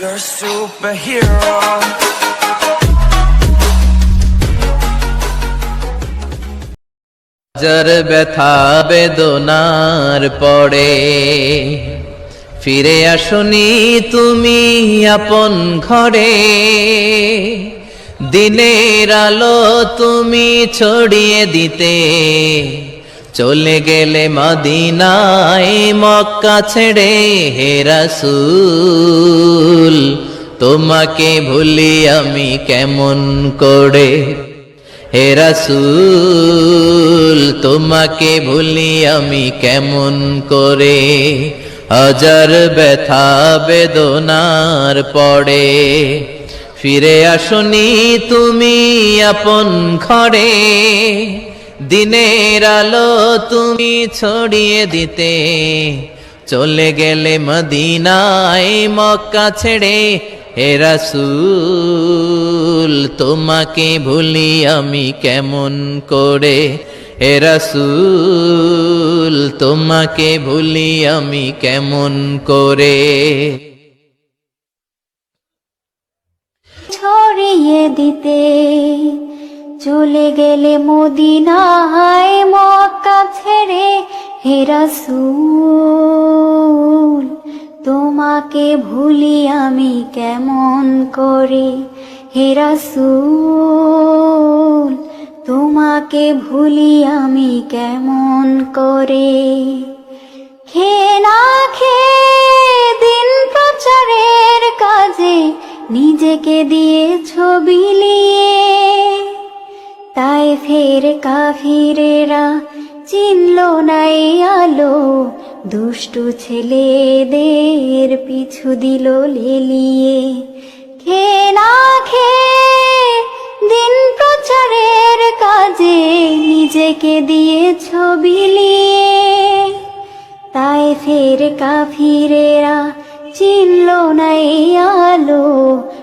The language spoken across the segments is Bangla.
You're a superhero. যার ব্যথা বেদনার পড়ে ফিরে আসনি তুমি আপন ঘরে দিনের আলো তুমি ছড়িয়ে দিতে চলে গেলে মদিনায় মক্কা ছেড়ে, হে রাসূল, তোমাকে ভুলি আমি কেমন করে? হে রাসূল, তোমাকে ভুলি আমি কেমন করে? হাজার ব্যথা বেদনার পড়ে। ফিরে আসনি তুমি আপন ঘরে। দিনের আলো তুমি ছড়িয়ে দিতে। চলে গেলে মদিনায় মক্কা ছেড়ে, হে রাসূল, তোমাকে ভুলি আমি কেমন করে? হে রাসূল, তোমাকে ভুলি আমি কেমন করে? ছড়িয়ে দিতে। চলে গেলে মদিনায় মক্কা ছেড়ে হেরাসুল তোমাকে ভুলি আমি কেমন করে? হেরাসুল তোমাকে ভুলি আমি কেমন করে? খে না দিন প্রচারের কাজে নিজেকে দিয়ে ছবি তাই ফের কাফিরেরা চিনল নাই আলো। দুষ্টু ছেলেদের পিছু দিল লেলিয়ে। খে না খেয়ে দিন প্রচারের কাজে নিজেকে দিয়ে ছবি তাই ফের কাফিরেরা চিনল না এই আলো।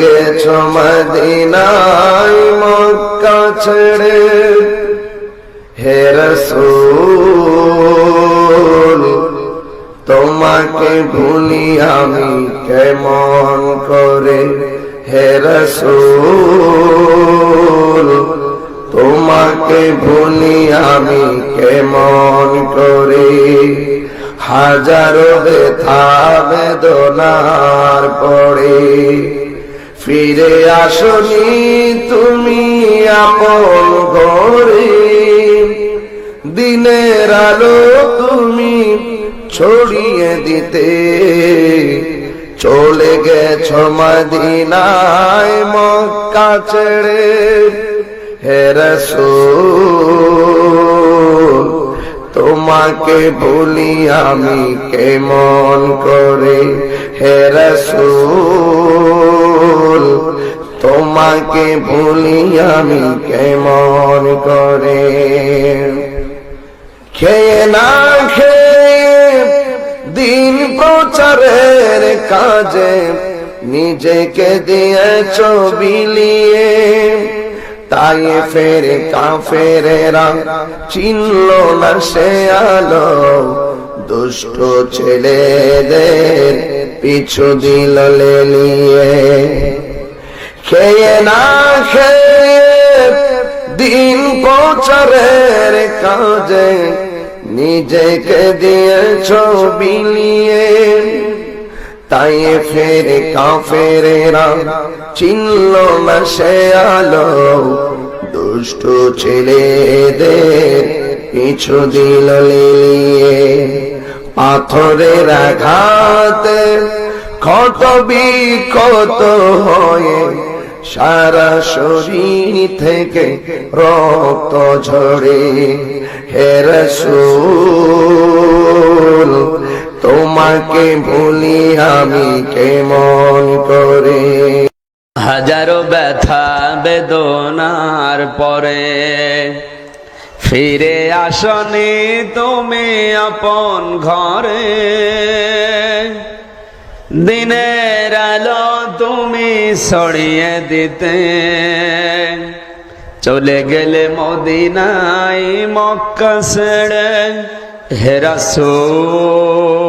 গেছ মদিনায় মক্কা ছেড়ে। হে রসূল, তোমাকে ভুলি আমি কেমন করে? হে রসূল, তোমাকে ভুলি আমি কেমন করে? হাজারো ব্যথা বেদনার পড়ে ফিরে আসনি তুমি আপন ঘরে। দিনের আলো তুমি ছড়িয়ে দিতে। চলে গেছ মদিনায় মক্কা ছেড়ে। হে রসূল তোমাকে ভুলি আমি কেমন করে? হে রসূল, তোমাকে ভুলি আমি কেমন করে? খেয়ে না খেয়ে দিন প্রচারের কাজে নিজেকে দিয়েছ বিলিয়ে। তাই ফের কাফেরেরা চিনল না সে আলো। দুষ্ট ছেলেদের পিছু দিল লেলিয়ে। খেয়ে না খেয়ে দিন প্রচারের কাজে নিজেকে দিয়েছ বিলিয়ে। তাই ফের কাফেরেরা চিনল না সে আলো। দুষ্ট ছেলেদের পিছু দিল লিলিয়ে। পাথরের আঘাতে ক্ষত বিক্ষত হয়ে সারা শরীর থেকে রক্ত ঝরে। হে রসূল! তোমাকে ভুলি আমি কেমন করে? হাজারো ব্যথা, বেদনার পরে ফিরে আসনি তুমি আপন ঘরে। দিনের আলো তুমি ছড়িয়ে দিতে। চলে গেলে মদিনাই মক্কা ছেড়ে হেরাসোল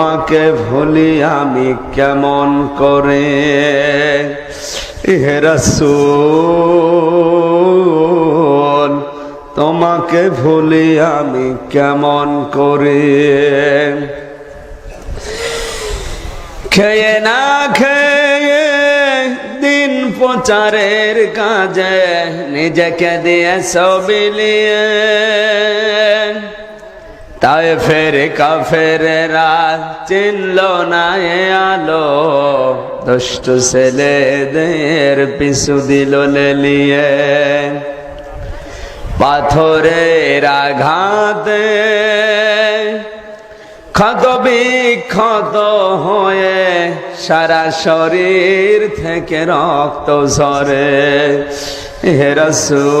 তোমাকে ভুলি আমি কেমন করে? হেরাসোল তোমাকে ভুলি আমি কেমন করে? খেয়ে না খেয়ে দিন প্রচারের কাজে নিজেকে দিয়ে সবিলিয়ে তাই ফের কাফেরেরা চিনল না এ আলো। দুষ্ট ছেলেদের পিছু দিল লেলিয়ে। পাথরের আঘাতে ক্ষত বিক্ষত হয়ে সারা শরীর থেকে রক্ত ঝরে। হেরসুল